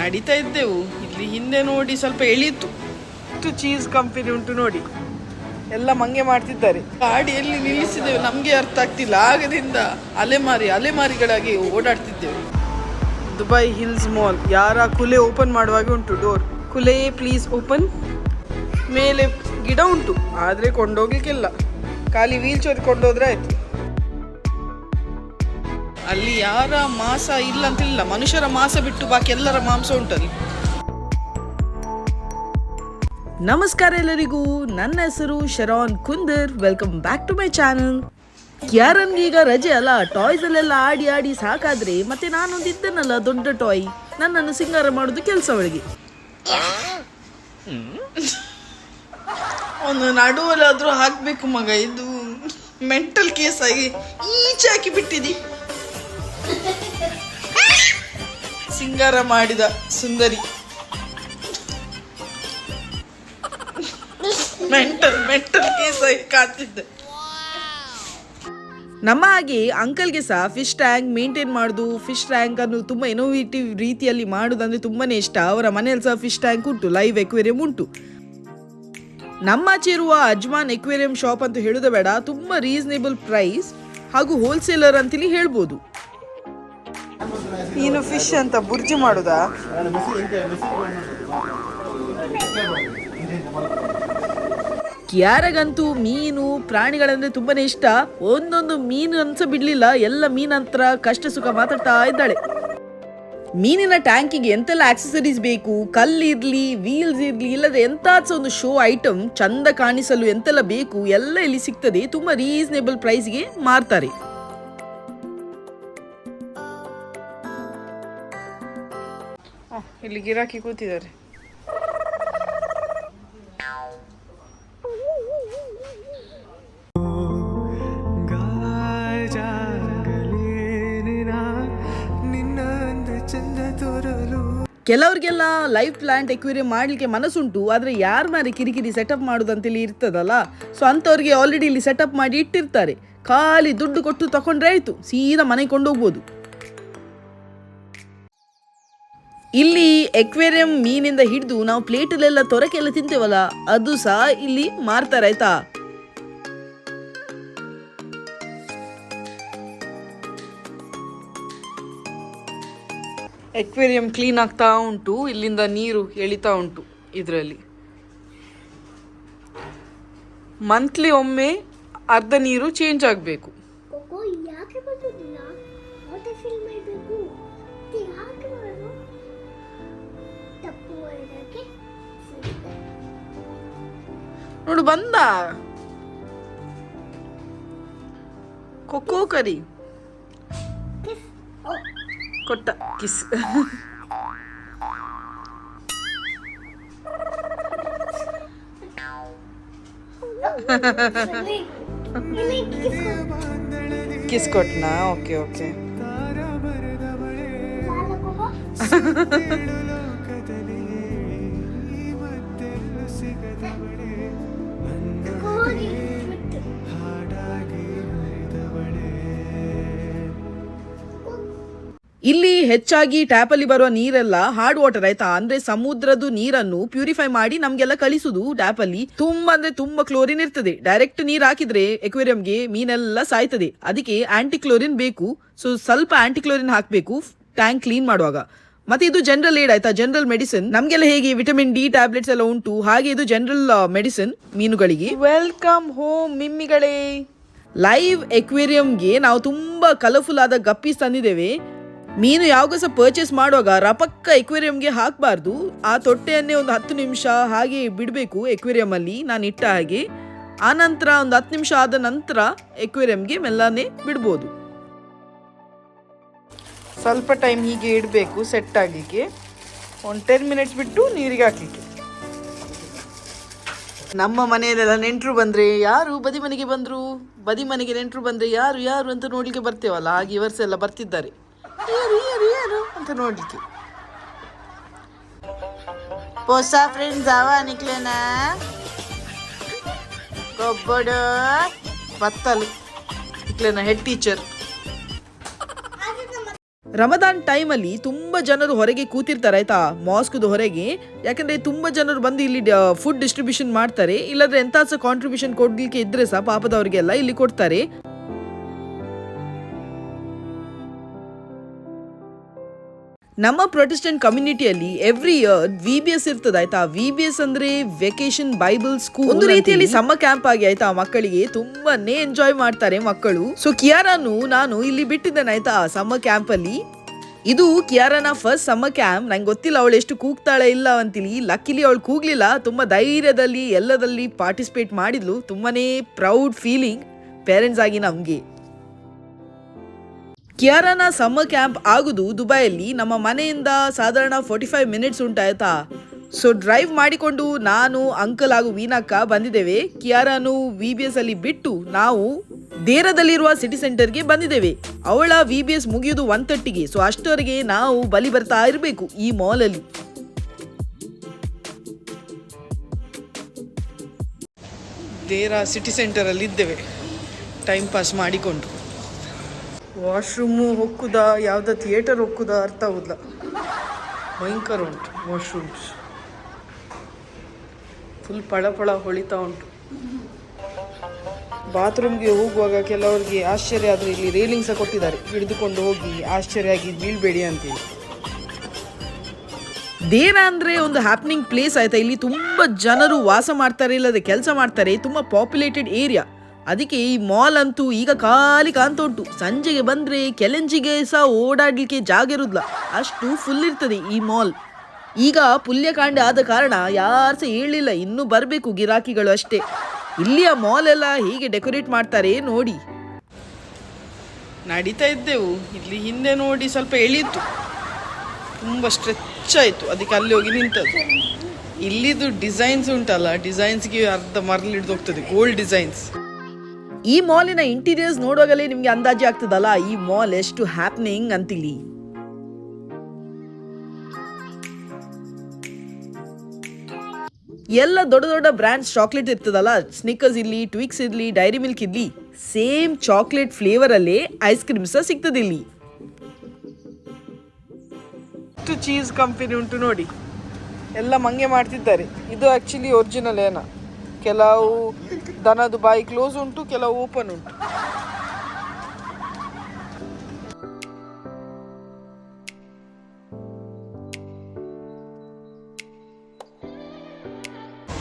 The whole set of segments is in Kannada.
ನಡೀತಾ ಇದ್ದೆವು. ಇಲ್ಲಿ ಹಿಂದೆ ನೋಡಿ ಸ್ವಲ್ಪ ಎಳೀತು. ಇಷ್ಟು ಚೀಸ್ ಕಂಪನಿ ಉಂಟು ನೋಡಿ. ಎಲ್ಲ ಮಂಗೆ ಮಾಡ್ತಿದ್ದಾರೆ. ಗಾಡಿ ಎಲ್ಲಿ ನಿಲ್ಲಿಸಿದ್ದೇವೆ ನಮಗೆ ಅರ್ಥ ಆಗ್ತಿಲ್ಲ. ಆಗದಿಂದ ಅಲೆಮಾರಿ ಅಲೆಮಾರಿಗಳಾಗಿ ಓಡಾಡ್ತಿದ್ದೇವೆ. ದುಬೈ ಹಿಲ್ಸ್ ಮಾಲ್ ಯಾರ ಕುಲೆ ಓಪನ್ ಮಾಡುವಾಗ ಉಂಟು ಡೋರ್ ಕುಲೆ ಪ್ಲೀಸ್ ಓಪನ್ ಮೇಲೆ ಗಿಡ ಉಂಟು. ಆದರೆ ಕೊಂಡೋಗ್ಲಿಕ್ಕಿಲ್ಲ. ಖಾಲಿ ವೀಲ್ ಚೇರ್ ಕೊಂಡೋದ್ರೆ ಆಯ್ತು. ಅಲ್ಲಿ ಯಾರ ಮಾಸ ಇಲ್ಲ ಅಂತಿಲ್ಲ. ಮನುಷ್ಯರ ಮಾಸ ಬಿಟ್ಟು ಬಾಕಿ ಎಲ್ಲರ ಮಾಂಸ ಉಂಟಲ್ಲಿ. ನಮಸ್ಕಾರ ಎಲ್ಲರಿಗೂ. ನನ್ನ ಹೆಸರು Sharon Kundar. Welcome back to my channel ಯಾರನ್ಗೆ ಈಗ ರಜೆ ಅಲ್ಲ? ಟಾಯ್ಸ್ ಅಲ್ಲೆಲ್ಲ ಆಡಿ ಆಡಿ ಸಾಕಾದ್ರೆ ಮತ್ತೆ ನಾನೊಂದು ಇದ್ದೇನಲ್ಲ ದೊಡ್ಡ ಟಾಯ್ ನನ್ನನ್ನು ಸಿಂಗಾರ ಮಾಡೋದು ಕೆಲಸ ಅವಳಿಗೆ ಒಂದು ನಡುವಲ್ಲಾದ್ರೂ ಹಾಕ್ಬೇಕು ಮಗ ಇದು ಮೆಂಟಲ್ ಕೇಸ್ ಆಗಿ ಈಚೆ ಹಾಕಿ ಬಿಟ್ಟಿದಿ. ಸಿಂಗಾರ ಮಾಡಿದ ಸುಂದರಿ. ಮೆಂಟಲ್ ಮೆಂಟಲ್ ಕೇಸ್ ಆಗಿ ಕಾತಿದ್ದೆ. ನಮ್ಮ ಹಾಗೆ ಅಂಕಲ್ಗೆ ಸಹ ಫಿಶ್ ಟ್ಯಾಂಕ್ ಮೇಂಟೈನ್ ಮಾಡೋದು ಫಿಶ್ ಟ್ಯಾಂಕ್ ಅನ್ನು ತುಂಬ ಇನೋವೇಟಿವ್ ರೀತಿಯಲ್ಲಿ ಮಾಡೋದಂದ್ರೆ ತುಂಬಾ ಇಷ್ಟ. ಅವರ ಮನೆಯಲ್ಲಿ ಸಹ ಫಿಶ್ ಟ್ಯಾಂಕ್ ಉಂಟು ಲೈವ್ ಎಕ್ವೇರಿಯಂ ಉಂಟು. ನಮ್ಮ ಇರುವ ಅಜ್ಮಾನ್ ಎಕ್ವೇರಿಯಂ ಶಾಪ್ ಅಂತ ಹೇಳೋದು ಬೇಡ, ತುಂಬ ರೀಸನೇಬಲ್ ಪ್ರೈಸ್ ಹಾಗೂ ಹೋಲ್ಸೇಲರ್ ಅಂತೇಳಿ ಹೇಳ್ಬೋದು. ನೀನು ಫಿಶ್ ಅಂತ ಬುರ್ಜಿ ಮಾಡುದಾ? ಯಾರಗಂತೂ ಮೀನು, ಪ್ರಾಣಿಗಳಂದ್ರೆ ತುಂಬಾನೇ ಇಷ್ಟ. ಒಂದೊಂದು ಮೀನು ಅನ್ಸ ಬಿಡ್ಲಿಲ್ಲ, ಎಲ್ಲ ಮೀನಂತರ ಕಷ್ಟ ಸುಖ ಮಾತಾಡ್ತಾ ಇದ್ದಾಳೆ. ಮೀನಿನ ಟ್ಯಾಂಕಿಗೆ ಎಂತೆಲ್ಲ ಆಕ್ಸೆಸರೀಸ್ ಬೇಕು? ಕಲ್ಲಿರ್ಲಿ ವೀಲ್ಸ್ ಇರ್ಲಿ, ಇಲ್ಲದೆ ಎಂತಾದ್ಸ ಒಂದು ಶೋ ಐಟಮ್ ಚಂದ ಕಾಣಿಸಲು ಎಂತೆಲ್ಲ ಬೇಕು? ಎಲ್ಲ ಇಲ್ಲಿ ಸಿಗ್ತದೆ. ತುಂಬಾ ರೀಸನೇಬಲ್ ಪ್ರೈಸ್ಗೆ ಮಾರ್ತಾರೆ. ಇಲ್ಲಿ ಗಿರಾಕಿ ಕೂತಿದ್ದಾರೆ. ಕೆಲವ್ರಿಗೆಲ್ಲ ಲೈಫ್ ಪ್ಲಾಂಟ್ ಎಕ್ವೇರಿಯಂ ಮಾಡಲಿಕ್ಕೆ ಮನಸ್ಸುಂಟು ಆದರೆ ಯಾರು ಮಾರಿ ಕಿರಿಕಿರಿ ಸೆಟಪ್ ಮಾಡೋದಂತೇಳಿ ಇರ್ತದಲ್ಲ? ಸೊ ಅಂಥವ್ರಿಗೆ ಆಲ್ರೆಡಿ ಇಲ್ಲಿ ಸೆಟಪ್ ಮಾಡಿ ಇಟ್ಟಿರ್ತಾರೆ. ಖಾಲಿ ದುಡ್ಡು ಕೊಟ್ಟು ತಗೊಂಡ್ರೆ ಆಯಿತು ಸೀದಾ ಮನೆಗೆ ಕೊಂಡೋಗ್ಬೋದು. ಇಲ್ಲಿ ಎಕ್ವೇರಿಯಂ ಮೀನಿಂದ ಹಿಡಿದು ನಾವು ಪ್ಲೇಟಲ್ಲೆಲ್ಲ ತೊರಕೆಲ್ಲ ತಿಂತೇವಲ್ಲ, ಅದು ಸಹ ಇಲ್ಲಿ ಮಾರ್ತಾರೆ, ಆಯ್ತಾ? ಎಕ್ವೇರಿಯಂ ಕ್ಲೀನ್ ಆಗ್ತಾ ಉಂಟು, ಇಲ್ಲಿಂದ ನೀರು ಎಳಿತಾ ಉಂಟು ಇದರಲ್ಲಿ. ಮಂತ್ಲಿ ಒಮ್ಮೆ ಅರ್ಧ ನೀರು ಚೇಂಜ್ ಆಗಬೇಕು. ನೋಡು ಬಂದ ಕೊಕ್ಕೋ ಕರಿ ಕಿಸ್ ಓ ಕೊಟ್ಟ ಕಿಸ್ ಕಿಸ್ ಕಿಸ್ ಕೊಟ್ನಾ ಓಕೆ ಓಕೆ ಇಲ್ಲಿ ಹೆಚ್ಚಾಗಿ ಟ್ಯಾಪಲ್ಲಿ ಬರುವ ನೀರೆಲ್ಲ ಹಾರ್ಡ್ ವಾಟರ್ ಆಯ್ತಾ? ಅಂದ್ರೆ ಸಮುದ್ರದ್ದು ನೀರನ್ನು ಪ್ಯೂರಿಫೈ ಮಾಡಿ ನಮ್ಗೆಲ್ಲ ಕಳಿಸುದು ಟ್ಯಾಪಲ್ಲಿ. ತುಂಬಾ ಅಂದ್ರೆ ತುಂಬಾ ಕ್ಲೋರಿನ್ ಇರ್ತದೆ. ಡೈರೆಕ್ಟ್ ನೀರ್ ಹಾಕಿದ್ರೆ ಎಕ್ವೇರಿಯಂಗೆ ಮೀನೆಲ್ಲ ಸಾಯ್ತದೆ. ಅದಕ್ಕೆ ಆಂಟಿ ಕ್ಲೋರಿನ್ ಬೇಕು. ಸೊ ಸ್ವಲ್ಪ ಆಂಟಿ ಕ್ಲೋರಿನ್ ಹಾಕಬೇಕು. ಟ್ಯಾಂಕ್ ಕ್ಲೀನ್ ಮಾಡುವಾಗ. ಮತ್ತೆ ಇದು ಜನರಲ್ ಏಡ್ ಆಯ್ತಾ? ಜನರಲ್ ಮೆಡಿಸಿನ್ ನಮ್ಗೆಲ್ಲ ಹೇಗೆ? ವಿಟಮಿನ್ ಡಿ ಟ್ಯಾಬ್ಲೆಟ್ಸ್ ಎಲ್ಲ ಉಂಟು. ಹಾಗೆ ಇದು ಜನರಲ್ ಮೆಡಿಸಿನ್ ಮೀನುಗಳಿಗೆ. ವೆಲ್ಕಮ್ ಹೋಮ್ ಮಿಮ್ಮಿಗಳೇ ಲೈವ್ ಎಕ್ವೇರಿಯಂಗೆ ನಾವು ತುಂಬಾ ಕಲರ್ಫುಲ್ ಆದ ಗಪ್ಪೀಸ್ ತಂದಿದ್ದೇವೆ. ಮೀನು ಯಾವಾಗ ಸಹ ಪರ್ಚೇಸ್ ಮಾಡುವಾಗ ರಪಕ್ಕ ಎಕ್ವೇರಿಯಂಗೆ ಹಾಕಬಾರ್ದು. ಆ ತೊಟ್ಟೆಯನ್ನೇ ಒಂದು ಹತ್ತು ನಿಮಿಷ ಹಾಗೆ ಬಿಡಬೇಕು ಎಕ್ವೇರಿಯಂ ಅಲ್ಲಿ. ನಾನು ಇಟ್ಟ ಹಾಗೆ. ಆ ನಂತರ ಒಂದು ಹತ್ತು ನಿಮಿಷ ಆದ ನಂತರ ಎಕ್ವೇರಿಯಂಗೆ ಮೆಲ್ಲನೆ ಬಿಡ್ಬೋದು. ಸ್ವಲ್ಪ ಟೈಮ್ ಹೀಗೆ ಇಡಬೇಕು ಸೆಟ್ ಆಗಲಿಕ್ಕೆ. ಒಂದು ಟೆನ್ ಮಿನಿಟ್ಸ್ ಬಿಟ್ಟು ನೀರಿಗೆ ಹಾಕಲಿಕ್ಕೆ. ನಮ್ಮ ಮನೆಯಲ್ಲೆಲ್ಲ ನೆಂಟರು ಬಂದರೆ ಯಾರು ಬದಿ ಮನೆಗೆ ಬಂದರು? ಬದಿ ಮನೆಗೆ ನೆಂಟರು ಬಂದರೆ ಯಾರು ಯಾರು ಅಂತ ನೋಡಲಿಕ್ಕೆ ಬರ್ತೇವಲ್ಲ? ಹಾಗೆ ಇವರ್ಸೆಲ್ಲ ಬರ್ತಿದ್ದಾರೆ. ಯಾರು ಯಾರು ಯಾರು ಅಂತ ನೋಡ್ಲಿಕ್ಕೆ ಹೊಸ ಫ್ರೆಂಡ್ಸ್ ಅವ ನಿಕ್ಲೇನಾ ಗೊಬ್ಬಡು ಬತ್ತಲು. ನಿಕ್ಲೇನ ಹೆಡ್ ಟೀಚರ್ ರಮದಾನ್ ಟೈಮಲ್ಲಿ ತುಂಬಾ ಜನರು ಹೊರಗೆ ಕೂತಿರ್ತಾರೆ ಆಯ್ತಾ? ಮಾಸ್ಕ್ದು ಹೊರಗೆ. ಯಾಕಂದ್ರೆ ತುಂಬಾ ಜನರು ಬಂದು ಇಲ್ಲಿ ಫುಡ್ ಡಿಸ್ಟ್ರಿಬ್ಯೂಷನ್ ಮಾಡ್ತಾರೆ. ಇಲ್ಲದ್ರೆ ಎಂತ ಸಹ ಕಾಂಟ್ರಿಬ್ಯೂಷನ್ ಕೊಡ್ಲಿಕ್ಕೆ ಇದ್ರೆ ಸಹ ಪಾಪದವರಿಗೆಲ್ಲ ಇಲ್ಲಿ ಕೊಡ್ತಾರೆ. ನಮ್ಮ Protestant ಕಮ್ಯುನಿಟಿಯಲ್ಲಿ every year V B S ಇರ್ತದೆ ಆಯ್ತಾ? ವಿ ಬಿ ಎಸ್ ಅಂದ್ರೆ ವೆಕೇಶನ್ ಬೈಬಲ್ ಸ್ಕೂಲ್ ಒಂದು ರೀತಿಯಲ್ಲಿ ಸಮ್ಮ ಕ್ಯಾಂಪ್ ಆಗಿ ಆಯ್ತಾ? ಮಕ್ಕಳಿಗೆ ತುಂಬಾನೇ ಎಂಜಾಯ್ ಮಾಡ್ತಾರೆ ಮಕ್ಕಳು. ಸೊ ಕಿಯಾರಾನು ನಾನು ಇಲ್ಲಿ ಬಿಟ್ಟಿದ್ದೇನೆ ಆಯ್ತಾ? ಸಮ್ಮ ಕ್ಯಾಂಪ್ ಅಲ್ಲಿ. ಇದು ಕಿಯಾರನ ಫಸ್ಟ್ ಸಮ್ಮ ಕ್ಯಾಂಪ್ ನಂಗೆ ಗೊತ್ತಿಲ್ಲ ಅವಳು ಎಷ್ಟು ಕೂಗ್ತಾಳೆ ಇಲ್ಲ ಅಂತಿಲಿ ಲಕ್ಕಿಲಿ ಅವಳು ಕೂಗ್ಲಿಲ್ಲ. ತುಂಬಾ ಧೈರ್ಯದಲ್ಲಿ ಎಲ್ಲದಲ್ಲಿ ಪಾರ್ಟಿಸಿಪೇಟ್ ಮಾಡಿದ್ಲು. ತುಂಬಾನೇ ಪ್ರೌಡ್ ಫೀಲಿಂಗ್ ಪೇರೆಂಟ್ಸ್ ಆಗಿ ನಮ್ಗೆ. ಕಿಯಾರನ ಸಮ್ಮರ್ ಕ್ಯಾಂಪ್ ಆಗುದು ದುಬೈಯಲ್ಲಿ ನಮ್ಮ ಮನೆಯಿಂದ ಸಾಧಾರಣ ಫೋರ್ಟಿ ಫೈವ್ ಮಿನಿಟ್ಸ್ ಉಂಟಾಯ್ತಾ? ಸೊ ಡ್ರೈವ್ ಮಾಡಿಕೊಂಡು ನಾನು ಅಂಕಲ್ ಹಾಗೂ ವೀನಕ್ಕ ಬಂದಿದ್ದೇವೆ. ಕಿಯಾರಾನು ವಿ ಬಿ ಎಸ್ ಅಲ್ಲಿ ಬಿಟ್ಟು ನಾವು ದೇರದಲ್ಲಿರುವ ಸಿಟಿ ಸೆಂಟರ್ಗೆ ಬಂದಿದ್ದೇವೆ. ಅವಳ ವಿ ಬಿ ಎಸ್ ಮುಗಿಯುವುದು ಒನ್ ತರ್ಟಿಗೆ ಸೊ ಅಷ್ಟವರೆಗೆ ನಾವು ಬಲಿ ಬರ್ತಾ ಇರಬೇಕು ಈ ಮಾಲಲ್ಲಿ ದೇರ ಸಿಟಿ ಸೆಂಟರಲ್ಲಿ ಇದ್ದೇವೆ ಟೈಮ್ ಪಾಸ್ ಮಾಡಿಕೊಂಡು. ವಾಶ್ರೂಮು ಹೊಕ್ಕುದ? ಯಾವುದೋ ಥಿಯೇಟರ್ ಹೊಕ್ಕುದ ಅರ್ಥ ಆಗುದಿಲ್ಲ. ಭಯಂಕರ ಉಂಟು ವಾಶ್ರೂಮ್ಸ್. ಫುಲ್ ಪಳ ಪಳ ಹೊಳಿತಾ ಉಂಟು. ಬಾತ್ರೂಮ್ಗೆ ಹೋಗುವಾಗ ಕೆಲವರಿಗೆ ಆಶ್ಚರ್ಯ ಆದರೆ ಇಲ್ಲಿ ರೇಲಿಂಗ್ ಸಹ ಕೊಟ್ಟಿದ್ದಾರೆ. ಹಿಡಿದುಕೊಂಡು ಹೋಗಿ ಆಶ್ಚರ್ಯ ಆಗಿ ಬೀಳ್ಬೇಡಿ ಅಂತೇಳಿ. ದೇರ ಅಂದರೆ ಒಂದು ಹ್ಯಾಪ್ನಿಂಗ್ ಪ್ಲೇಸ್ ಆಯಿತಾ? ಇಲ್ಲಿ ತುಂಬಾ ಜನರು ವಾಸ ಮಾಡ್ತಾರೆ ಇಲ್ಲದೆ ಕೆಲಸ ಮಾಡ್ತಾರೆ. ತುಂಬಾ ಪಾಪ್ಯುಲೇಟೆಡ್ ಏರಿಯಾ ಅದಕ್ಕೆ ಈ ಮಾಲ್ ಅಂತೂ ಈಗ ಖಾಲಿ ಕಾಣ್ತಾ ಸಂಜೆಗೆ ಬಂದ್ರೆ ಕೆಲೆಂಜಿಗೆ ಸಹ ಓಡಾಡ್ಲಿಕ್ಕೆ ಜಾಗ ಇರುದ್ಲ ಅಷ್ಟು ಫುಲ್ ಇರ್ತದೆ ಈ ಮಾಲ್. ಈಗ ಪುಲ್ಯಕಾಂಡ ಆದ ಕಾರಣ ಯಾರು ಸಹ ಹೇಳಿಲ್ಲ ಇನ್ನೂ ಬರಬೇಕು ಗಿರಾಕಿಗಳು ಅಷ್ಟೇ. ಇಲ್ಲಿಯ ಮಾಲ್ ಎಲ್ಲ ಹೀಗೆ ಡೆಕೋರೇಟ್ ಮಾಡ್ತಾರೆ ನೋಡಿ. ನಡೀತಾ ಇದ್ದೆವು. ಇಲ್ಲಿ ಹಿಂದೆ ನೋಡಿ ಸ್ವಲ್ಪ ಎಳೀತು. ತುಂಬ ಸ್ಟ್ರೆಚ್ ಆಯಿತು. ಅದಕ್ಕೆ ಅಲ್ಲಿ ಹೋಗಿ ನಿಂತದ್ದು. ಇಲ್ಲಿದು ಡಿಸೈನ್ಸ್ ಉಂಟಲ್ಲ. ಡಿಸೈನ್ಸ್ಗೆ ಅರ್ಧ ಮರಲಿಡ್ದು ಹೋಗ್ತದೆ. ಗೋಲ್ಡ್ ಡಿಸೈನ್ಸ್ ಈ ಮಾಲಿನ ಇಂಟೀರಿಯರ್ಸ್ ನೋಡುವಾಗಲೇ ನಿಮ್ಗೆ ಅಂದಾಜು ಆಗ್ತದಲ್ಲ, ಈ ಮಾಲ್ ಎಷ್ಟು ಹ್ಯಾಪ್ನಿಂಗ್ ಅಂತಿಲ್ಲಿ ಎಲ್ಲ ದೊಡ್ಡ ದೊಡ್ಡ ಬ್ರ್ಯಾಂಡ್ಸ್ ಚಾಕ್ಲೇಟ್ ಇರ್ತದಲ್ಲ ಸ್ನಿಕರ್ಸ್ ಇರ್ಲಿ ಟ್ವಿಕ್ಸ್ ಇರ್ಲಿ ಡೈರಿ ಮಿಲ್ಕ್ ಇರ್ಲಿ ಸೇಮ್ ಚಾಕ್ಲೇಟ್ ಫ್ಲೇವರ್ ಅಲ್ಲಿ ಐಸ್ ಕ್ರೀಮ್ ಸಹ ಸಿಗ್ತದೆ ಇಲ್ಲಿ ಎಷ್ಟು ಚೀಸ್ ಕಂಪನಿ ಉಂಟು ನೋಡಿ. ಎಲ್ಲ ಮಂಗೆ ಮಾಡ್ತಿದ್ದಾರೆ. ಇದು ಆಕ್ಚುಲಿ ಒರಿಜಿನಲ್ ಏನ. ಕೆಲವು ದನದ ಬಾಯಿ ಕ್ಲೋಸ್ ಉಂಟು, ಕೆಲವು ಓಪನ್ ಉಂಟು.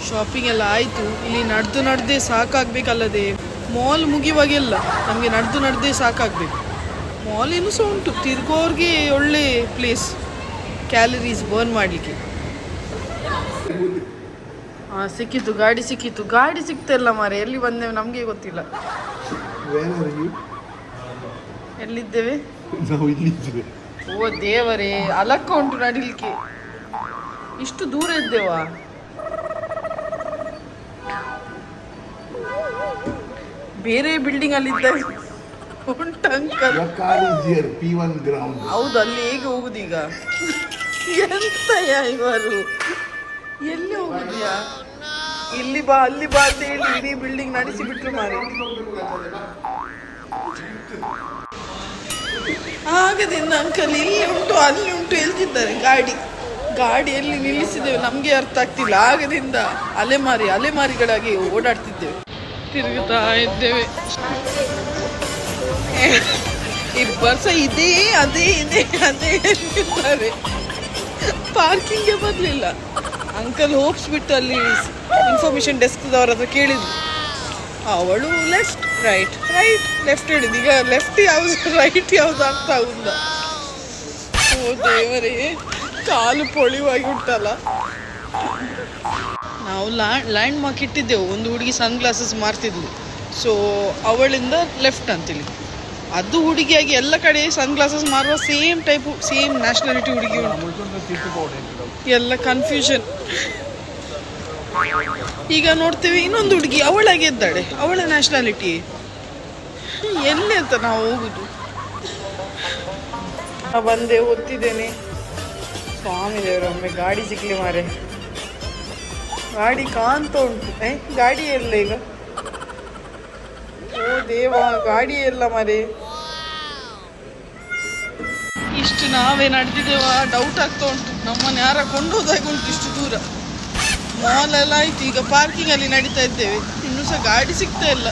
ಶಾಪಿಂಗ್ ಎಲ್ಲ ಆಯಿತು. ಇಲ್ಲಿ ನಡೆದು ನಡೆದೇ ಸಾಕಾಗ್ಬೇಕಲ್ಲದೆ ಮಾಲ್ ಮುಗಿಯುವಾಗೆಲ್ಲ ನಮಗೆ ನಡೆದು ನಡೆದೇ ಸಾಕಾಗಬೇಕು. ಮಾಲ್ ಇನ್ನೂ ಸಹ ಉಂಟು, ತಿರ್ಗೋರ್ಗೆ ಒಳ್ಳೆ ಪ್ಲೇಸ್ ಕ್ಯಾಲರೀಸ್ ಬರ್ನ್ ಮಾಡಲಿಕ್ಕೆ. ಹಾಂ ಸಿಕ್ಕಿತು ಗಾಡಿ ಸಿಕ್ಕಿತು ಗಾಡಿ ಸಿಕ್ತಿಲ್ಲ ಮಾರೆ ಎಲ್ಲಿ ಬಂದೇವೆ ನಮಗೆ ಗೊತ್ತಿಲ್ಲ? ಎಲ್ಲಿದ್ದೇವೆ? ಓ ದೇವರೇ ಅಲಕ್ಕ ಉಂಟು ನಡಿಲಿಕ್ಕೆ. ಇಷ್ಟು ದೂರ ಇದ್ದೇವಾ? ಬೇರೆ ಬಿಲ್ಡಿಂಗ್ ಅಲ್ಲಿ ಇದ್ದಾಗ ಉಂಟು uncle. Your car P1 ground. ಹೌದು ಅಲ್ಲಿ ಹೇಗೆ ಹೋಗುದೀಗ? ಎಂತ ಇವರು? ಇಲ್ಲಿ ಬಾ, ಅಲ್ಲಿ ಬಾ ಅಂತ ಹೇಳಿ ಇಡೀ ಬಿಲ್ಡಿಂಗ್ ನಡೆಸಿ ಬಿಟ್ರು ಮಾರಿ. ಆಗದಿಂದ ಅಂಕಲ್ ಇಲ್ಲಿ ಉಂಟು, ಅಲ್ಲಿ ಉಂಟು ಹೇಳ್ತಿದ್ದಾರೆ, ಗಾಡಿ. ಗಾಡಿಯಲ್ಲಿ ನಿಲ್ಲಿಸಿದ್ದೇವೆ, ನಮಗೆ ಅರ್ಥ ಆಗ್ತಿಲ್ಲ. ಆಗದಿಂದ ಅಲೆಮಾರಿ, ಅಲೆಮಾರಿಗಳಾಗಿ ಓಡಾಡ್ತಿದ್ದೇವೆ. ತಿರುಗುತ್ತಾ ಇದ್ದೇವೆ. ಇಬ್ಬರು ಸಹ ಇದೇ, ಅದೇ, ಇದೆ, ಅದೇ ಪಾರ್ಕಿಂಗ್ಗೆ ಬರಲಿಲ್ಲ. ಅಂಕಲ್ ಹೋಗ್ಸ್ಬಿಟ್ಟು ಅಲ್ಲಿ ಇನ್ಫಾರ್ಮೇಶನ್ ಡೆಸ್ಕ್ದವ್ರ ಹತ್ರ ಕೇಳಿದ್ರು. ಅವಳು ಲೆಫ್ಟ್ ರೈಟ್ ರೈಟ್ ಲೆಫ್ಟ್ ಹೇಳಿದ್ ಈಗ ಲೆಫ್ಟ್ ಯಾವ್ದು ರೈಟ್ ಯಾವ್ದು ಅರ್ಥ ಆಗುದಿಲ್ಲ ಓ ದೇವರೇ, ಕಾಲು ಪೊಳಿವಾಗಿ ಉಂಟಲ್ಲ ನಾವು ಲ್ಯಾಂಡ್ ಮಾರ್ಕ್ ಇಟ್ಟಿದ್ದೆವು. ಒಂದು ಹುಡುಗಿ ಸನ್ ಗ್ಲಾಸಸ್ ಮಾರ್ತಿದ್ಲು. ಸೊ ಅವಳಿಂದ ಲೆಫ್ಟ್ ಅಂತೇಳಿ ಅದು ಹುಡುಗಿಯಾಗಿ ಎಲ್ಲ ಕಡೆ ಸನ್ ಗ್ಲಾಸಸ್ ಮಾರುವ ಸೇಮ್ ಟೈಪ್ ಸೇಮ್ ನ್ಯಾಷನಾಲಿಟಿ ಹುಡುಗಿ ಉಂಟು. ಎಲ್ಲ ಕನ್ಫ್ಯೂಷನ್ ಈಗ ನೋಡ್ತೇವೆ, ಇನ್ನೊಂದು ಹುಡುಗಿ ಅವಳಾಗೆ ಇದ್ದಾಳೆ, ಅವಳ ನ್ಯಾಷನಾಲಿಟಿ ಎಲ್ಲಿ ಅಂತ ನಾವು ಹೋಗುದು? ಬಂದೆ, ಓದ್ತಿದ್ದೇನೆ. ಸ್ವಾಮಿ ದೇವರೊಮ್ಮೆ ಗಾಡಿ ಸಿಗ್ಲಿ ಮಾರೆ. ಗಾಡಿ ಕಾಂತ ಉಂಟು. ಏ, ಗಾಡಿ ಎಲ್ಲ ಈಗ? ಓ ದೇವ, ಗಾಡಿ ಎಲ್ಲ ಮಾರೆ. ಇಷ್ಟು ನಾವೇ ನಡೆದಿದ್ದೇವ? ಡೌಟ್ ಆಗ್ತಾ ಉಂಟು. ನಮ್ಮನ್ನು ಯಾರ ಕೊಂಡೋದಾಗ ಉಂಟು ಇಷ್ಟು ದೂರ. ಮಾಲ್ ಎಲ್ಲ ಆಯ್ತು, ಈಗ ಪಾರ್ಕಿಂಗ್ ಅಲ್ಲಿ ನಡೀತಾ ಇದ್ದೇವೆ. ಇನ್ನೂ ಸಹ ಗಾಡಿ ಸಿಗ್ತಾ ಇಲ್ಲ.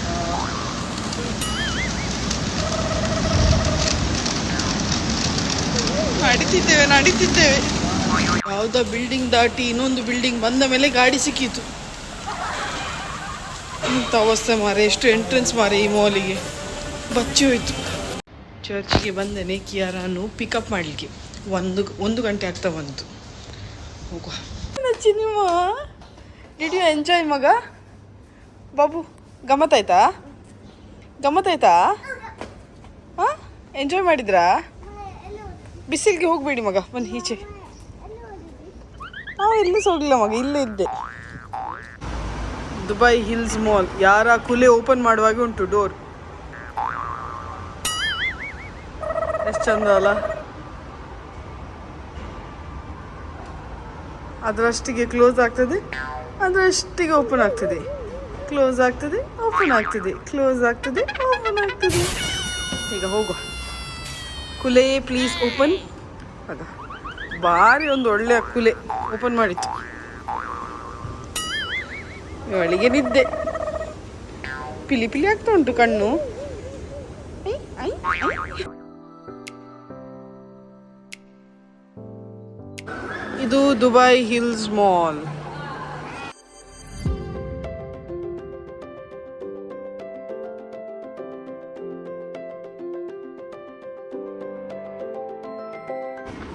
ನಡೀತಿದ್ದೇವೆ ನಡೀತಿದ್ದೇವೆ. ಯಾವುದೋ ಬಿಲ್ಡಿಂಗ್ ದಾಟಿ ಇನ್ನೊಂದು ಬಿಲ್ಡಿಂಗ್ ಬಂದ ಮೇಲೆ ಗಾಡಿ ಸಿಕ್ಕಿತು. ಇಂಥ ಅವಸ್ಥೆ ಮಾರೆ, ಎಷ್ಟು ಎಂಟ್ರೆನ್ಸ್ ಮಾರೆ ಈ ಮಾಲಿಗೆ ಬಚ್ಚಿ ಹೋಯ್ತು. ಚರ್ಚ್ಗೆ ಬಂದೇನೆ ಕಿಯಾರನ್ನು ಪಿಕಪ್ ಮಾಡಲಿಕ್ಕೆ. ಒಂದು ಒಂದು ಗಂಟೆ ಆಗ್ತಾ ಬಂತು. ಹೋಗುವ. ಚಿನಿಮ ಡಿಡ್ ಯು ಎಂಜಾಯ್ ಮಗ? ಬಾಬು, ಗಮ್ಮತ್ತಾಯ್ತಾ? ಗಮ್ಮತ್ತಾಯ್ತಾ? ಹಾಂ ಎಂಜಾಯ್ ಮಾಡಿದ್ರಾ? ಬಿಸಿಲಿಗೆ ಹೋಗಬೇಡಿ ಮಗ ಒಂದು ಈಚೆ. ಹಾಂ ಇಲ್ಲೂ ಹೋಗ್ಲಿಲ್ಲ ಮಗ, ಇಲ್ಲೇ ಇದ್ದೆ. ದುಬೈ ಹಿಲ್ಸ್ ಮಾಲ್, ಯಾರ ಕುಲೆ ಓಪನ್ ಮಾಡುವಾಗ ಉಂಟು ಡೋರ್. ಎಷ್ಟು ಚಂದ ಅಲ್ಲ? ಅದರಷ್ಟಿಗೆ ಕ್ಲೋಸ್ ಆಗ್ತದೆ ಅದರಷ್ಟಿಗೆ ಓಪನ್ ಆಗ್ತದೆ. ಕ್ಲೋಸ್ ಆಗ್ತದೆ ಓಪನ್ ಆಗ್ತದೆ. ಕ್ಲೋಸ್ ಆಗ್ತದೆ ಓಪನ್ ಆಗ್ತದೆ. ಈಗ ಹೋಗುವ ಕುಲೆ ಪ್ಲೀಸ್ ಓಪನ್ ಅದ. ಭಾರಿ ಒಂದು ಒಳ್ಳೆಯ ಕುಲೆ ಓಪನ್ ಮಾಡಿತ್ತು. ಇವಳಿಗೆ ನಿದ್ದೆ. ಪಿಲಿ ಪಿಲಿ ಆಗ್ತಾ ಉಂಟು ಕಣ್ಣು. ಐ, ಐ, ಇದು ದುಬೈ ಹಿಲ್ಸ್ ಮಾಲ್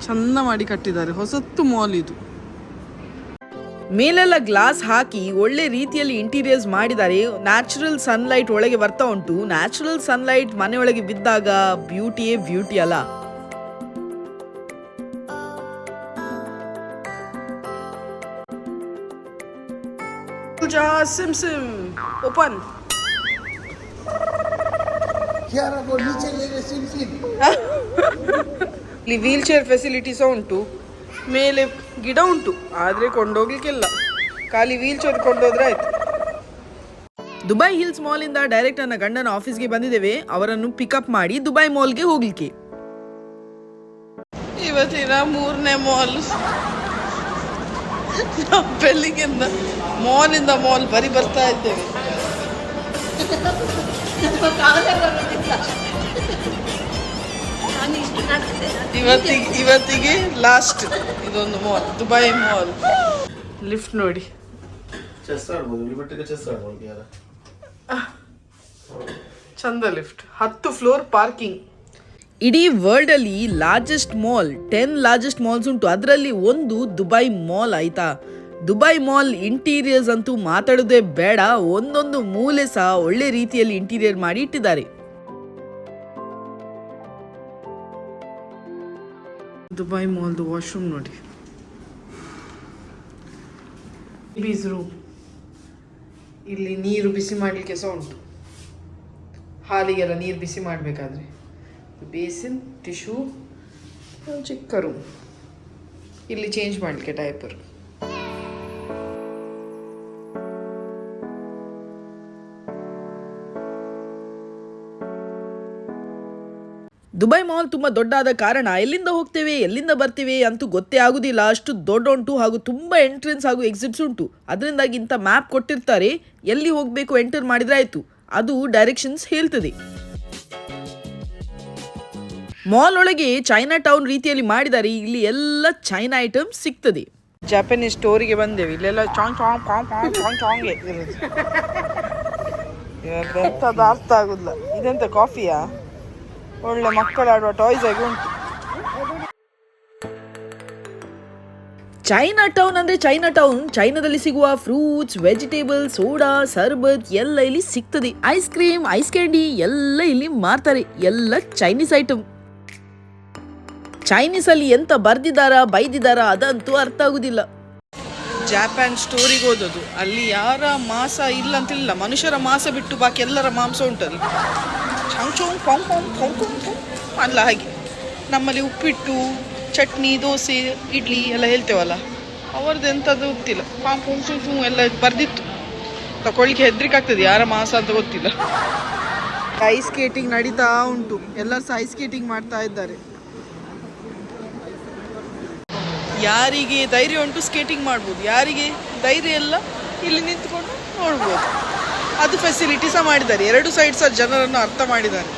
ಚಂದ ಮಾಡಿ ಕಟ್ಟಿದ್ದಾರೆ. ಹೊಸತ್ತು ಮಾಲ್ ಇದು. ಮೇಲೆಲ್ಲ ಗ್ಲಾಸ್ ಹಾಕಿ ಒಳ್ಳೆ ರೀತಿಯಲ್ಲಿ ಇಂಟೀರಿಯರ್ಸ್ ಮಾಡಿದ್ದಾರೆ. ನ್ಯಾಚುರಲ್ ಸನ್ಲೈಟ್ ಒಳಗೆ ಬರ್ತಾ ಉಂಟು. ನ್ಯಾಚುರಲ್ ಸನ್ಲೈಟ್ ಮನೆಯೊಳಗೆ ಬಿದ್ದಾಗ ಬ್ಯೂಟಿಯೇ ಬ್ಯೂಟಿ ಅಲ್ಲ. Le sim sim. ಇಲ್ಲಿ ವೀಲ್ ಚೇರ್ ಫೆಸಿಲಿಟಿ ಸಹ ಉಂಟು. ಮೇಲೆ ಗಿಡ ಉಂಟು. ಆದರೆ ಕೊಂಡೋಗ್ಲಿಕ್ಕಿಲ್ಲ. ಖಾಲಿ ವೀಲ್ ಚೇರ್ ಕೊಂಡೋದ್ರೆ ಆಯ್ತು. ದುಬೈ ಹಿಲ್ಸ್ ಮಾಲ್ ಇಂದ ಡೈರೆಕ್ಟ್ ನನ್ನ ಗಂಡನ ಆಫೀಸ್ಗೆ ಬಂದಿದ್ದೇವೆ. ಅವರನ್ನು ಪಿಕಪ್ ಮಾಡಿ ದುಬೈ ಮಾಲ್ಗೆ ಹೋಗ್ಲಿಕ್ಕೆ. ಇವತ್ತಿನ ಮೂರನೇ ಮಾಲ್ ಬೆಳಿಗ್ಗೆಯಿಂದ ಮಾಲಿಂದ ಮಾಲ್ ಬರಿ ಬರ್ತಾ ಇದ್ದೇವೆ. ಇವತ್ತಿಗೆ ಇವತ್ತಿಗೆ ಲಾಸ್ಟ್ ಇದೊಂದು ಮಾಲ್ ದುಬೈ ಮಾಲ್. ಲಿಫ್ಟ್ ನೋಡಿ. ಚೆಸ್ ಆಡ್ಬೋದು ಲಿಮಿಟಿಗೆ ಚೆಸ್ ಆಡ್ಬೋದು ಯಾರ? ಚಂದ ಲಿಫ್ಟ್ ಹತ್ತು ಫ್ಲೋರ್ ಪಾರ್ಕಿಂಗ್ ಇಡೀ ವರ್ಲ್ಡ್ ಅಲ್ಲಿ largest mall ten largest malls ಉಂಟು. ಅದರಲ್ಲಿ ಒಂದು ದುಬೈ ಮಾಲ್ ಆಯ್ತಾ? ದುಬೈ ಮಾಲ್ ಇಂಟೀರಿಯರ್ಸ್ ಅಂತೂ ಮಾತಾಡೋದೇ ಬೇಡ. ಒಂದೊಂದು ಮೂಲೆ ಸಹ ಒಳ್ಳೆ ರೀತಿಯಲ್ಲಿ ಇಂಟೀರಿಯರ್ ಮಾಡಿ ಇಟ್ಟಿದ್ದಾರೆ. ದುಬೈ ಮಾಲ್ದು ವಾಶ್ರೂಮ್ ನೋಡಿ. ರೂಮ್ ಇಲ್ಲಿ ನೀರು ಬಿಸಿ ಮಾಡಲಿಕ್ಕೆ ಸಹ ಉಂಟು. ಹಾಲಿಗೆಲ್ಲ ನೀರು ಬಿಸಿ ಮಾಡಬೇಕಾದ್ರೆ. ಬೇಸಿನ್, ಟಿಶ್ಯೂ, ಚಿಕ್ಕ ರೂಮ್ ಇಲ್ಲಿ ಚೇಂಜ್ ಮಾಡಲಿಕ್ಕೆ ಡೈಪರ್ ದುಬೈ ಮಾಲ್ ತುಂಬ ದೊಡ್ಡಾದ ಕಾರಣ ಎಲ್ಲಿಂದ ಹೋಗ್ತೇವೆ ಎಲ್ಲಿಂದ ಬರ್ತೇವೆ ಅಂತೂ ಗೊತ್ತೇ ಆಗುದಿಲ್ಲ. ಅಷ್ಟು ದೊಡ್ಡ ಉಂಟು ಹಾಗೂ ತುಂಬಾ ಎಂಟ್ರೆನ್ಸ್ ಹಾಗೂ ಎಕ್ಸಿಟ್ಸ್ ಉಂಟು. ಅದರಿಂದಾಗಿ ಇಂಥ ಮ್ಯಾಪ್ ಕೊಟ್ಟಿರ್ತಾರೆ. ಎಲ್ಲಿ ಹೋಗಬೇಕು ಎಂಟರ್ ಮಾಡಿದ್ರೆ ಆಯ್ತು. ಅದು ಡೈರೆಕ್ಷನ್ಸ್ ಹೇಳ್ತದೆ. ಮಾಲ್ ಒಳಗೆ ಚೈನಾ ಟೌನ್ ರೀತಿಯಲ್ಲಿ ಮಾಡಿದ್ದಾರೆ ಇಲ್ಲಿ ಎಲ್ಲ ಚೈನಾ ಐಟಮ್ ಸಿಗ್ತದೆ. ಜಪಾನೀಸ್ ಸ್ಟೋರಿಗೆ ಬಂದೇವೆ. ಇಲ್ಲೆಲ್ಲ ಚಾಂಗ್ ಚಾಂಗ್ ಪಾಂಗ್ ಪಾಂಗ್ ಚಾಂಗ್ ಚಾಂಗ್ ಅರ್ಥ ಆಗುದಿಲ್ಲ. ಇದೆಂತ ಕಾಫಿಯಾ ಒಳ್ಳೆ ಮಕ್ಕಳಾಡುವ ಟಾಯ್ಸ್ ಆಗಿ ಉಂಟು. ಚೈನಾ ಟೌನ್ ಅಂದ್ರೆ ಚೈನಾ ಟೌನ್ ಚೈನಾದಲ್ಲಿ ಸಿಗುವ ಫ್ರೂಟ್ಸ್ ವೆಜಿಟೇಬಲ್ ಸೋಡಾ ಸರ್ಬತ್ ಎಲ್ಲ ಇಲ್ಲಿ ಸಿಗ್ತದೆ. ಐಸ್ ಕ್ರೀಮ್ ಐಸ್ ಕ್ಯಾಂಡಿ ಎಲ್ಲ ಇಲ್ಲಿ ಮಾರ್ತಾರೆ. ಎಲ್ಲ ಚೈನೀಸ್ ಐಟಮ್ ಚೈನೀಸ್ ಅಲ್ಲಿ ಎಂತ ಬರ್ದಿದ್ದಾರಾ ಬೈದಿದ್ದಾರಾ ಅದಂತೂ ಅರ್ಥ ಆಗುದಿಲ್ಲ. ಜಾಪಾನ್ ಸ್ಟೋರಿಗೆ ಓದೋದು ಅಲ್ಲಿ ಯಾರ ಮಾಸ ಇಲ್ಲ ಅಂತಿಲ್ಲ. ಮನುಷ್ಯರ ಮಾಸ ಬಿಟ್ಟು ಬಾಕಿ ಎಲ್ಲರ ಮಾಂಸ ಉಂಟಲ್ಲಿ. ಛಂಗ್ ಚೋಂಗ್ ಪಾಂಗ್ ಪಾಂಗ್ ಪಾಂಗ್ ಪಾಂಗ್ ಅಲ್ಲ ಹಾಗೆ ನಮ್ಮಲ್ಲಿ ಉಪ್ಪಿಟ್ಟು ಚಟ್ನಿ ದೋಸೆ ಇಡ್ಲಿ ಎಲ್ಲ ಹೇಳ್ತೇವಲ್ಲ ಅವ್ರದ್ದು ಎಂಥದ್ದು ಗೊತ್ತಿಲ್ಲ ಪಾಂಗ್ ಪೊಂಗ್ ಚುಂಗ್ ಚುಂಗ್ ಎಲ್ಲ ಬರ್ದಿತ್ತು ತಗೊಳ್ಳಿಕ್ಕೆ ಹೆದ್ರಿಕೆ ಆಗ್ತದೆ ಯಾರ ಮಾಸ ಅಂತ ಗೊತ್ತಿಲ್ಲ ಐಸ್ ಸ್ಕೇಟಿಂಗ್ ನಡೀತಾ ಉಂಟು ಎಲ್ಲರೂ ಸಹ ಐಸ್ ಸ್ಕೇಟಿಂಗ್ ಮಾಡ್ತಾ ಇದ್ದಾರೆ ಯಾರಿಗೆ ಧೈರ್ಯ ಉಂಟು ಸ್ಕೇಟಿಂಗ್ ಮಾಡ್ಬೋದು ಯಾರಿಗೆ ಧೈರ್ಯ ಎಲ್ಲ ಇಲ್ಲಿ ನಿಂತ್ಕೊಂಡು ನೋಡ್ಬೋದು ಅದು ಫೆಸಿಲಿಟಿ ಸಹ ಮಾಡಿದ್ದಾರೆ. ಎರಡು ಸೈಡ್ ಸಹ ಜನರನ್ನು ಅರ್ಥ ಮಾಡಿದ್ದಾರೆ.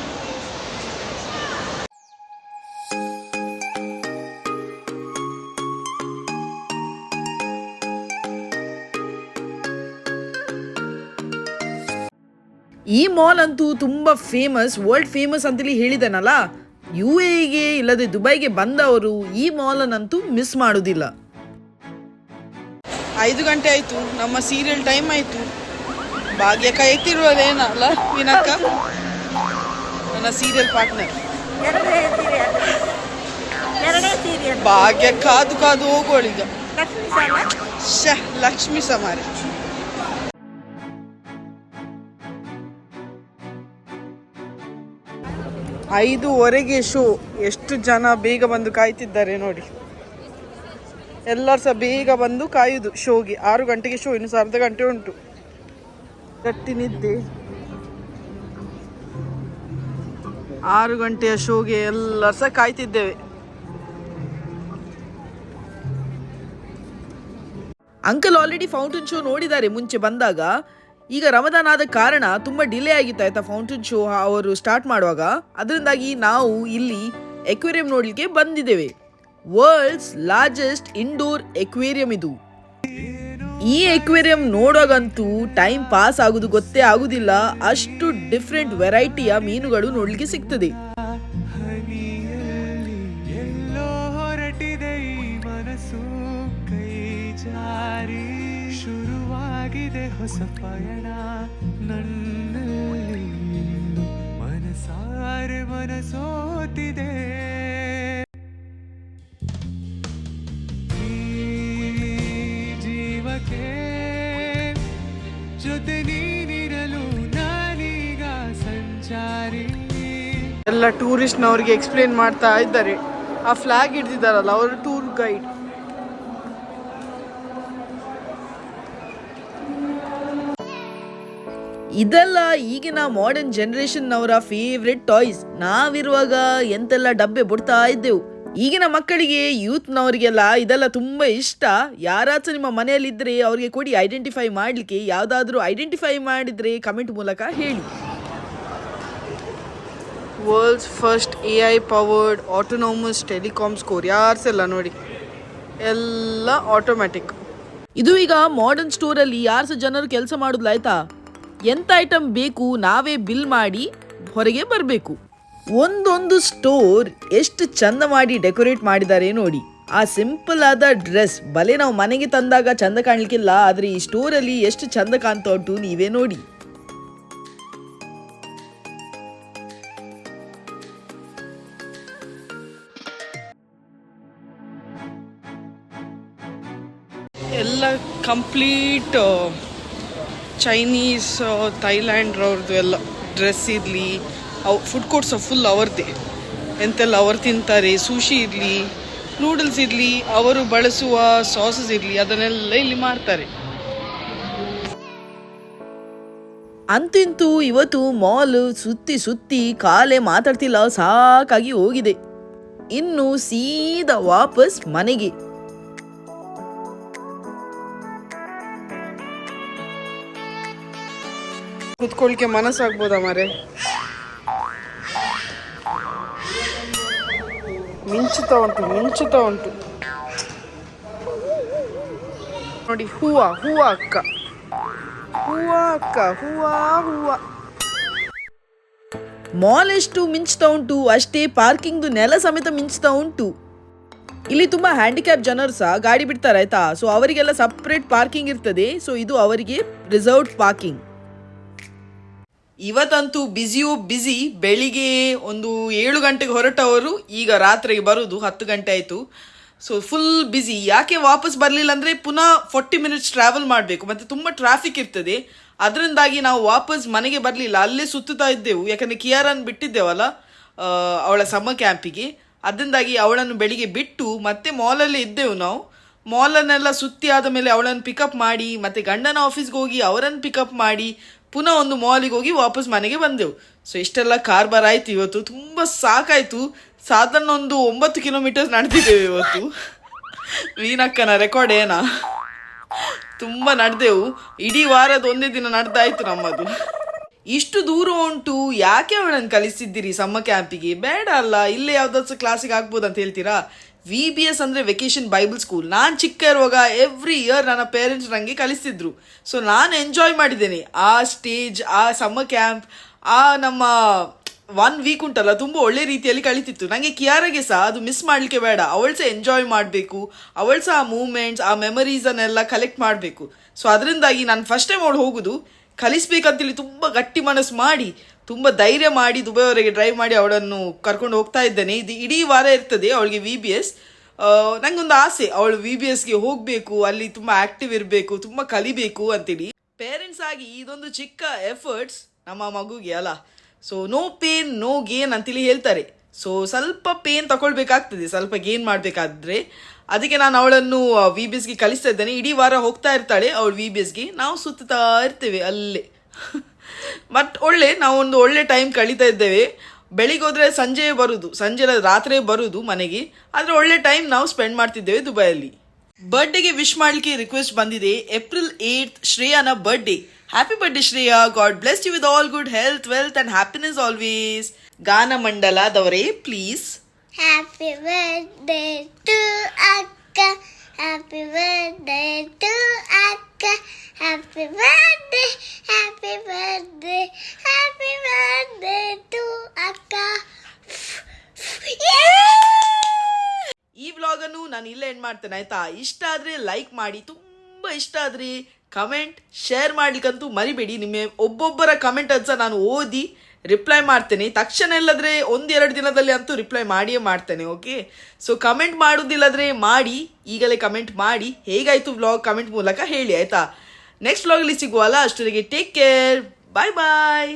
ಈ ಮಾಲ್ ಅಂತೂ ತುಂಬ ಫೇಮಸ್ ವರ್ಲ್ಡ್ ಫೇಮಸ್ ಅಂತೇಳಿ ಹೇಳಿದನಲ್ಲ? ಯು ಎಗೆ ಇಲ್ಲದೆ ದುಬೈಗೆ ಬಂದವರು ಈ ಮಾಲನ್ನಂತೂ ಮಿಸ್ ಮಾಡೋದಿಲ್ಲ. ಐದು ಗಂಟೆ ಆಯ್ತು. ನಮ್ಮ ಸೀರಿಯಲ್ ಟೈಮ್ ಆಯ್ತು. ಭಾಗ್ಯ ಕಾಯ್ತಿರುವುದೇನಲ್ಲ ವಿನಕ್ಕ? ನನ್ನ ಸೀರಿಯಲ್ ಪಾರ್ಟ್ನರ್ ಭಾಗ್ಯ ಕಾದು ಕಾದು ಹೋಗೋಳಿದ ಶ ಲಕ್ಷ್ಮಿ ಸಮಾರಿ. ಐದೂವರೆಗೆ ಶೋ. ಎಷ್ಟು ಜನ ಬೇಗ ಬಂದು ಕಾಯ್ತಿದ್ದಾರೆ ನೋಡಿ. ಎಲ್ಲರೂ ಸಹ ಬೇಗ ಬಂದು ಕಾಯುದು ಶೋಗೆ. ಆರು ಗಂಟೆಗೆ ಶೋ ಇನ್ನು ಸಹ ಅರ್ಧ ಗಂಟೆ ಉಂಟು. ಗಟ್ಟಿ ನಿದ್ದೆ. ಆರು ಗಂಟೆಯ ಶೋಗೆ ಎಲ್ಲರೂ ಸಹ ಕಾಯ್ತಿದ್ದೇವೆ. ಅಂಕಲ್ ಆಲ್ರೆಡಿ ಫೌಂಟನ್ ಶೋ ನೋಡಿದ್ದಾರೆ ಮುಂಚೆ ಬಂದಾಗ. ಈಗ ರಮದಾನ್ ಆದ ಕಾರಣ ತುಂಬ ಡಿಲೇ ಆಗಿತ್ತು ಆಯ್ತಾ ಫೌಂಟನ್ ಶೋ ಅವರು ಸ್ಟಾರ್ಟ್ ಮಾಡುವಾಗ. ಅದರಿಂದಾಗಿ ನಾವು ಇಲ್ಲಿ ಎಕ್ವೇರಿಯಂ ನೋಡಲಿಕ್ಕೆ ಬಂದಿದ್ದೇವೆ. ವರ್ಲ್ಡ್ಸ್ ಲಾರ್ಜೆಸ್ಟ್ ಇಂಡೋರ್ ಎಕ್ವೇರಿಯಂ ಇದು. ಈ ಎಕ್ವೇರಿಯಂ ನೋಡೋಗಂತೂ ಟೈಮ್ ಪಾಸ್ ಆಗುದು ಗೊತ್ತೇ ಆಗುದಿಲ್ಲ. ಅಷ್ಟು ಡಿಫ್ರೆಂಟ್ ವೆರೈಟಿಯ ಮೀನುಗಳು ನೋಡ್ಲಿಕ್ಕೆ ಸಿಗ್ತದೆ. ಶುರುವಾಗಿದೆ ಹೊಸ ಪಯಣ ನನ್ನಲ್ಲಿ. ಮನಸಾರೆ ಮನಸೋತಿದೆ. ಎಲ್ಲ ಟೂರಿಸ್ಟ್ನವ್ರಿಗೆ ಎಕ್ಸ್ಪ್ಲೇನ್ ಮಾಡ್ತಾ ಇದ್ದಾರೆ. ಆ ಫ್ಲಾಗ್ ಹಿಡ್ದಿದ್ದಾರಲ್ಲ, ಅವರು ಟೂರ್ ಗೈಡ್ ಇದೆಲ್ಲ ಈಗಿನ ಮಾಡರ್ನ್ ಜನರೇಷನ್ನವರ ಫೇವ್ರೆಟ್ ಟಾಯ್ಸ್ ನಾವಿರುವಾಗ ಎಂತೆಲ್ಲ ಡಬ್ಬೆ ಬಿಡ್ತಾ ಇದ್ದೆವು. ಈಗಿನ ಮಕ್ಕಳಿಗೆ ಯೂತ್ನವರಿಗೆಲ್ಲ ಇದೆಲ್ಲ ತುಂಬ ಇಷ್ಟ. ಯಾರಾದ್ರೂ ನಿಮ್ಮ ಮನೆಯಲ್ಲಿದ್ದರೆ ಅವರಿಗೆ ಕೊಡಿ ಐಡೆಂಟಿಫೈ ಮಾಡಲಿಕ್ಕೆ. ಯಾವುದಾದ್ರೂ ಐಡೆಂಟಿಫೈ ಮಾಡಿದರೆ ಕಮೆಂಟ್ ಮೂಲಕ ಹೇಳಿ. World's first A I powered autonomous telecom score ಯಾರ್ಸ್ ಎಲ್ಲ ನೋಡಿ? ಎಲ್ಲ ಆಟೋಮ್ಯಾಟಿಕ್ ಇದು ಈಗ ಮಾಡರ್ನ್ ಸ್ಟೋರಲ್ಲಿ ಯಾರು ಸಹ ಜನರು ಕೆಲಸ ಮಾಡೋದಿಲ್ಲ ಆಯ್ತಾ? ಎಂಥ ಐಟಮ್ ಬೇಕು ನಾವೇ ಬಿಲ್ ಮಾಡಿ ಹೊರಗೆ ಬರಬೇಕು. ಒಂದೊಂದು ಸ್ಟೋರ್ ಎಷ್ಟು ಚಂದ ಮಾಡಿ ಡೆಕೋರೇಟ್ ಮಾಡಿದ್ದಾರೆ ನೋಡಿ. ಆ ಸಿಂಪಲ್ ಆದ ಡ್ರೆಸ್ ಬಲೆ ನಾವು ಮನೆಗೆ ತಂದಾಗ ಚಂದ ಕಾಣಲಿಕ್ಕಿಲ್ಲ, ಆದರೆ ಈ ಸ್ಟೋರಲ್ಲಿ ಎಷ್ಟು ಚಂದ ಕಾಣ್ತಾ ಉಂಟು ನೀವೇ ನೋಡಿ. ಕಂಪ್ಲೀಟ್ ಚೈನೀಸ್ ಥೈಲ್ಯಾಂಡ್ ಅವ್ರದ್ದು ಎಲ್ಲ ಡ್ರೆಸ್ ಇರಲಿ, ಅವು ಫುಡ್ ಕೋರ್ಟ್ಸ್ ಫುಲ್ ಅವರದ್ದೇ ಎಂತೆಲ್ಲ ಅವರು ತಿಂತಾರೆ ಸುಶಿ ಇರಲಿ ನೂಡಲ್ಸ್ ಇರಲಿ, ಅವರು ಬಳಸುವ ಸಾಸಸ್ ಇರಲಿ, ಅದನ್ನೆಲ್ಲ ಇಲ್ಲಿ ಮಾಡ್ತಾರೆ ಅಂತಿಂತೂ ಇವತ್ತು ಮಾಲ್ ಸುತ್ತಿ ಸುತ್ತಿ ಕಾಲೇ ಮಾತಾಡ್ತಿಲ್ಲ, ಸಾಕಾಗಿ ಹೋಗಿದೆ. ಇನ್ನು ಸೀದಾ ವಾಪಸ್ ಮನೆಗೆ. ಕುತ್ಕೊಳ್ಕೆ ಮನಸ್ಸಾಗ್ಬೋದಾ ಮಾರೆ? ಮಿಂಚುತ್ತಾ ಉಂಟು ಮಿಂಚುತ್ತಾ ಉಂಟು. ನೋಡಿ, ಹೂವ ಹೂವ ಅಕ್ಕ. ಹೂವ ಅಕ್ಕ, ಹೂವ ಹೂವ. ಮಾಲ್ ಎಷ್ಟು ಮಿಂಚ್ತಾ ಉಂಟು, ಅಷ್ಟೇ ಪಾರ್ಕಿಂಗ್ದು ನೆಲ ಸಮೇತ ಮಿಂಚ್ತಾ ಉಂಟು. ಇಲ್ಲಿ ತುಂಬಾ ಹ್ಯಾಂಡಿಕ್ಯಾಪ್ ಜನರು ಸಹ ಗಾಡಿ ಬಿಡ್ತಾರೆ, ಆಯ್ತಾ? ಸೊ ಅವರಿಗೆಲ್ಲ ಸಪ್ರೇಟ್ ಪಾರ್ಕಿಂಗ್ ಇರ್ತದೆ. ಸೊ ಇದು ಅವರಿಗೆ ರಿಸರ್ವ್ಡ್ ಪಾರ್ಕಿಂಗ್ ಇವತ್ತಂತೂ ಬ್ಯುಸಿಯೋ ಬ್ಯುಸಿ ಬೆಳಿಗ್ಗೆ ಒಂದು ಏಳು ಗಂಟೆಗೆ ಹೊರಟವರು ಈಗ ರಾತ್ರಿಗೆ ಬರೋದು ಹತ್ತು ಗಂಟೆ ಆಯಿತು. ಸೊ ಫುಲ್ ಬ್ಯುಸಿ ಯಾಕೆ ವಾಪಸ್ ಬರಲಿಲ್ಲ ಅಂದರೆ ಪುನಃ ಫೋರ್ಟಿ ಮಿನಿಟ್ಸ್ ಟ್ರಾವೆಲ್ ಮಾಡಬೇಕು. ಮತ್ತು ತುಂಬ ಟ್ರಾಫಿಕ್ ಇರ್ತದೆ. ಅದರಿಂದಾಗಿ ನಾವು ವಾಪಸ್ ಮನೆಗೆ ಬರಲಿಲ್ಲ. ಅಲ್ಲೇ ಸುತ್ತುತ್ತಾ ಇದ್ದೆವು. ಯಾಕಂದರೆ ಕಿಯಾರನ್ನು ಬಿಟ್ಟಿದ್ದೇವಲ್ಲ ಅವಳ ಸಮ್ಮ ಕ್ಯಾಂಪಿಗೆ ಅದರಿಂದಾಗಿ ಅವಳನ್ನು ಬೆಳಿಗ್ಗೆ ಬಿಟ್ಟು ಮತ್ತೆ ಮಾಲಲ್ಲಿ ಇದ್ದೆವು ನಾವು. ಮಾಲನ್ನೆಲ್ಲ ಸುತ್ತಿ ಆದ ಮೇಲೆ ಅವಳನ್ನು ಪಿಕಪ್ ಮಾಡಿ, ಮತ್ತೆ ಗಂಡನ ಆಫೀಸ್ಗೆ ಹೋಗಿ ಅವರನ್ನು ಪಿಕಪ್ ಮಾಡಿ ಪುನಃ ಒಂದು ಮಾಲಿಗೆ ಹೋಗಿ ವಾಪಸ್ ಮನೆಗೆ ಬಂದೆವು. ಸೊ ಇಷ್ಟೆಲ್ಲ ಕಾರ್ಬಾರ್ ಆಯ್ತು ಇವತ್ತು. ತುಂಬ ಸಾಕಾಯ್ತು. ಸಾಧಾರಣ ಒಂದು ಒಂಬತ್ತು ಕಿಲೋಮೀಟರ್ಸ್ ನಡೆದಿದ್ದೇವೆ ಇವತ್ತು. ವೀನಕ್ಕನ ರೆಕಾರ್ಡ್ ಏನಾ? ತುಂಬ ನಡೆದೆವು. ಇಡೀ ವಾರದ ಒಂದೇ ದಿನ ನಡೆದಾಯ್ತು ನಮ್ಮದು. ಇಷ್ಟು ದೂರ ಉಂಟು. ಯಾಕೆ ಅವಳನ್ನು ಕಲಿಸಿದ್ದೀರಿ ಸಮ್ಮ ಕ್ಯಾಂಪಿಗೆ ಬೇಡ ಅಲ್ಲ. ಇಲ್ಲೇ ಯಾವ್ದಾದ್ರು ಕ್ಲಾಸಿಗೆ ಆಗ್ಬೋದು ಅಂತ ಹೇಳ್ತೀರಾ? ವಿ ಬಿ ಎಸ್ ಅಂದರೆ ವೆಕೇಶನ್ ಬೈಬಲ್ ಸ್ಕೂಲ್ ನಾನು ಚಿಕ್ಕ ಇರುವಾಗ ಎವ್ರಿ ಇಯರ್ ನನ್ನ ಪೇರೆಂಟ್ಸ್ ನನಗೆ ಕಲಿಸ್ತಿದ್ರು. ಸೊ ನಾನು ಎಂಜಾಯ್ ಮಾಡಿದ್ದೇನೆ. ಆ ಸ್ಟೇಜ್ ಆ ಸಮ್ಮರ್ ಕ್ಯಾಂಪ್ ಆ ನಮ್ಮ ಒನ್ ವೀಕ್ ಉಂಟಲ್ಲ, ತುಂಬ ಒಳ್ಳೆ ರೀತಿಯಲ್ಲಿ ಕಳೀತಿತ್ತು ನನಗೆ ಕಿಯಾರಾಗೆ ಸಹ ಅದು ಮಿಸ್ ಮಾಡಲಿಕ್ಕೆ ಬೇಡ. ಅವಳು ಸಹ ಎಂಜಾಯ್ ಮಾಡಬೇಕು. ಅವಳು ಸಹ ಆ ಮೂಮೆಂಟ್ಸ್ ಆ ಮೆಮರೀಸನ್ನೆಲ್ಲ ಕಲೆಕ್ಟ್ ಮಾಡಬೇಕು. ಸೊ ಅದರಿಂದಾಗಿ ನಾನು ಫಸ್ಟ್ ಟೈಮ್ ಅವಳು ಹೋಗುದು, ಕಲಿಸ್ಬೇಕಂತೇಳಿ ತುಂಬ ಗಟ್ಟಿ ಮನಸ್ಸು ಮಾಡಿ ತುಂಬ ಧೈರ್ಯ ಮಾಡಿ ದುಬೈವರೆಗೆ ಡ್ರೈವ್ ಮಾಡಿ ಅವಳನ್ನು ಕರ್ಕೊಂಡು ಹೋಗ್ತಾ ಇದ್ದೇನೆ. ಇದು ಇಡೀ ವಾರ ಇರ್ತದೆ ಅವಳಿಗೆ ವಿ ಬಿ ಎಸ್ ನನಗೊಂದು ಆಸೆ, ಅವಳು ವಿ ಬಿ ಎಸ್ಗೆ ಹೋಗಬೇಕು, ಅಲ್ಲಿ ತುಂಬ ಆ್ಯಕ್ಟಿವ್ ಇರಬೇಕು, ತುಂಬ ಕಲಿಬೇಕು ಅಂತೇಳಿ ಪೇರೆಂಟ್ಸ್ ಆಗಿ ಇದೊಂದು ಚಿಕ್ಕ ಎಫರ್ಟ್ಸ್ ನಮ್ಮ ಮಗುಗೆ, ಅಲ್ಲ? So no pain no gain ಅಂತೇಳಿ ಹೇಳ್ತಾರೆ. ಸೊ ಸ್ವಲ್ಪ ಪೇನ್ ತಗೊಳ್ಬೇಕಾಗ್ತದೆ ಸ್ವಲ್ಪ ಗೇನ್ ಮಾಡಬೇಕಾದ್ರೆ. ಅದಕ್ಕೆ ನಾನು ಅವಳನ್ನು ವಿ ಬಿ ಎಸ್ಗೆ ಕಲಿಸ್ತಾ ಇದ್ದೇನೆ. ಇಡೀ ವಾರ ಹೋಗ್ತಾ ಇರ್ತಾಳೆ, ಅವಳು ವಿ ಬಿ ಎಸ್ಗೆ ನಾವು ಸುತ್ತಾ ಇರ್ತೇವೆ ಅಲ್ಲೇ. ಬಟ್ ಒಳ್ಳೆ, ನಾವು ಒಂದು ಒಳ್ಳೆ ಟೈಮ್ ಕಳೀತಾ ಇದ್ದೇವೆ. ಬೆಳಿಗ್ಗೆ ಹೋದರೆ ಸಂಜೆ ಬರುದು, ಸಂಜೆ ರಾತ್ರಿ ಬರುದು ಮನೆಗೆ. ಆದರೆ ಒಳ್ಳೆ ಟೈಮ್ ನಾವು ಸ್ಪೆಂಡ್ ಮಾಡ್ತಿದ್ದೇವೆ ದುಬೈಯಲ್ಲಿ. ಬರ್ಡೇಗೆ ವಿಶ್ ಮಾಡಲಿಕ್ಕೆ ರಿಕ್ವೆಸ್ಟ್ ಬಂದಿದೆ. April eight ಶ್ರೇಯಾನ birthday happy birthday Shreya. God bless you with all good health wealth and happiness always ಗಾನ ಮಂಡಲದವರೇ ಪ್ಲೀಸ್ ಹ್ಯಾಪಿ ಬರ್ಡೇ ಟು ಅಕ್ಕ ಹ್ಯಾಪಿ ಬರ್ಡೇ ಟು ಅಕ್ಕ ಹ್ಯಾಪಿ ಮಾಡ್ತೇನೆ, ಆಯ್ತಾ? ಇಷ್ಟ ಆದರೆ ಲೈಕ್ ಮಾಡಿ, ತುಂಬ ಇಷ್ಟ ಆದ್ರಿ. ಕಮೆಂಟ್ ಶೇರ್ ಮಾಡ್ಲಿಕ್ಕಂತೂ ಮರಿಬೇಡಿ. ನಿಮ್ಮ ಒಬ್ಬೊಬ್ಬರ ಕಮೆಂಟ್ ಅಂತ ನಾನು ಓದಿ ರಿಪ್ಲೈ ಮಾಡ್ತೇನೆ. ತಕ್ಷಣ ಎಲ್ಲಾದರೆ ಒಂದೆರಡು ದಿನದಲ್ಲಿ ಅಂತೂ ರಿಪ್ಲೈ ಮಾಡಿಯೇ ಮಾಡ್ತೇನೆ ಓಕೆ ಸೊ ಕಮೆಂಟ್ ಮಾಡೋದಿಲ್ಲದ್ರೆ ಮಾಡಿ, ಈಗಲೇ ಕಮೆಂಟ್ ಮಾಡಿ. ಹೇಗಾಯಿತು ವ್ಲಾಗ್ ಕಮೆಂಟ್ ಮೂಲಕ ಹೇಳಿ, ಆಯ್ತಾ? ನೆಕ್ಸ್ಟ್ ವ್ಲಾಗಲ್ಲಿ ಸಿಗುವಲ್ಲ ಅಷ್ಟೊರಿಗೆ ಟೇಕ್ ಕೇರ್ ಬಾಯ್ ಬಾಯ್